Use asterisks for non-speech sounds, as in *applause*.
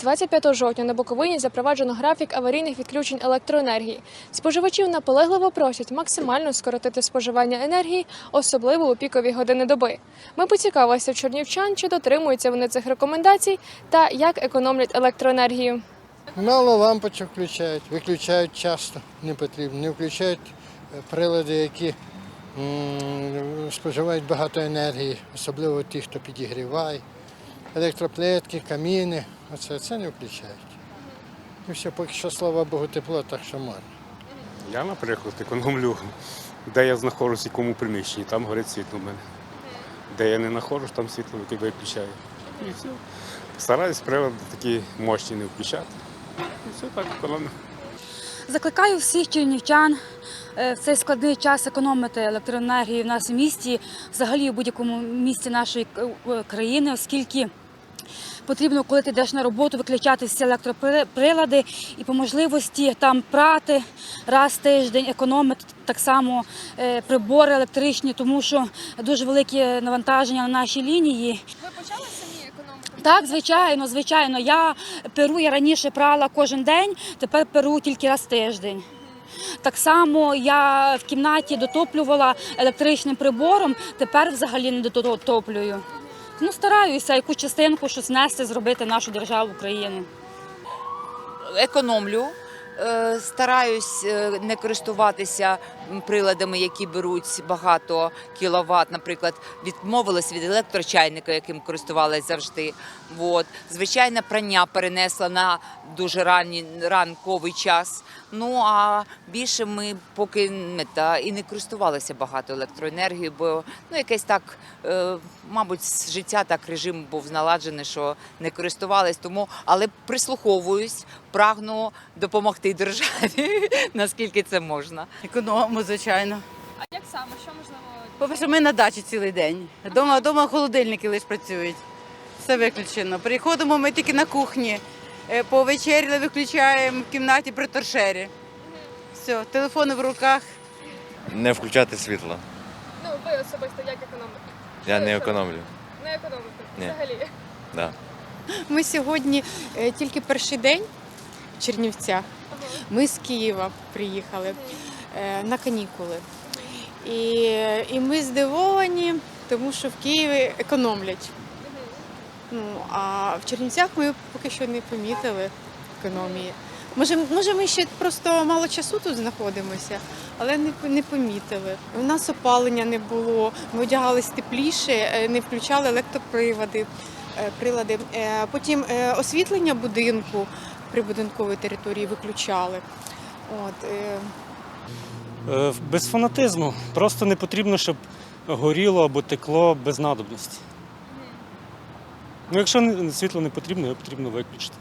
З 25 жовтня на Буковині запроваджено графік аварійних відключень електроенергії. Споживачів наполегливо просять максимально скоротити споживання енергії, особливо у пікові години доби. Ми поцікавилися в чернівчан, чи дотримуються вони цих рекомендацій та як економлять електроенергію. Мало лампочок включають, виключають часто, не потрібно. Не включають е, прилади, які споживають багато енергії, особливо ті, хто підігріває. Електроплитки, каміни, оце це не включають. І все, поки що, слава Богу, тепло, так що можна. Я, наприклад, економлю, де я знаходжусь, в якому приміщенні, там горить світло в мене. Де я не знаходжусь, там світло виключаю. І все. Стараюсь прилади такі мощні не включати. І все так економлю. Закликаю всіх чернівчан е, в цей складний час економити електроенергію в нас в місті, взагалі в будь-якому місті нашої е, країни, оскільки потрібно, коли ти йдеш на роботу, виключати всі електроприлади і по можливості там прати раз в тиждень, економити так само е, прибори електричні, тому що дуже велике навантаження на нашій лінії. Ви почали самі економити? Так, звичайно, звичайно. Я перу я раніше прала кожен день, тепер перу тільки раз в тиждень. Так само я в кімнаті дотоплювала електричним прибором, тепер взагалі не дотоплюю. Ну, стараюся яку частинку щось нести, зробити нашу державу Україну. економлю. е, Стараюсь е, не користуватися приладами, які беруть багато кіловат. Наприклад, відмовилась від електрочайника, яким користувалась завжди. От. Звичайно, прання перенесла на дуже ранній ранковий час. Ну а більше ми поки не та і не користувалися багато електроенергією, бо ну якесь так, е, мабуть, життя так режим був наладжений, що не користувались. Тому, але прислуховуюсь, прагну допомогти державі, *laughs* наскільки це можна. Економимо, звичайно. А як саме? Що можливо? По-перше, ми на дачі цілий день. Дома, дома холодильники лише працюють. Все виключено. Приходимо ми тільки на кухні. Е, Повечеряли, виключаємо в кімнаті при торшері. Все, телефони в руках. Не включати світло. Ну ви особисто як економите? Я не економлю. Не економите Ні. взагалі. Да. Ми сьогодні е, тільки перший день в Чернівцях. Ми з Києва приїхали на канікули. І, і ми здивовані, тому що в Києві економлять. Ну, а в Чернівцях ми поки що не помітили економії. Може, може, ми ще просто мало часу тут знаходимося, але не, не помітили. У нас опалення не було, ми одягались тепліше, е, не включали електроприводи, е, прилади. Е, Потім е, освітлення будинку прибудинкової території виключали. От, е, Е, Без фанатизму. Просто не потрібно, щоб горіло або текло без надобності. Ну, якщо світло не потрібно, його потрібно виключити.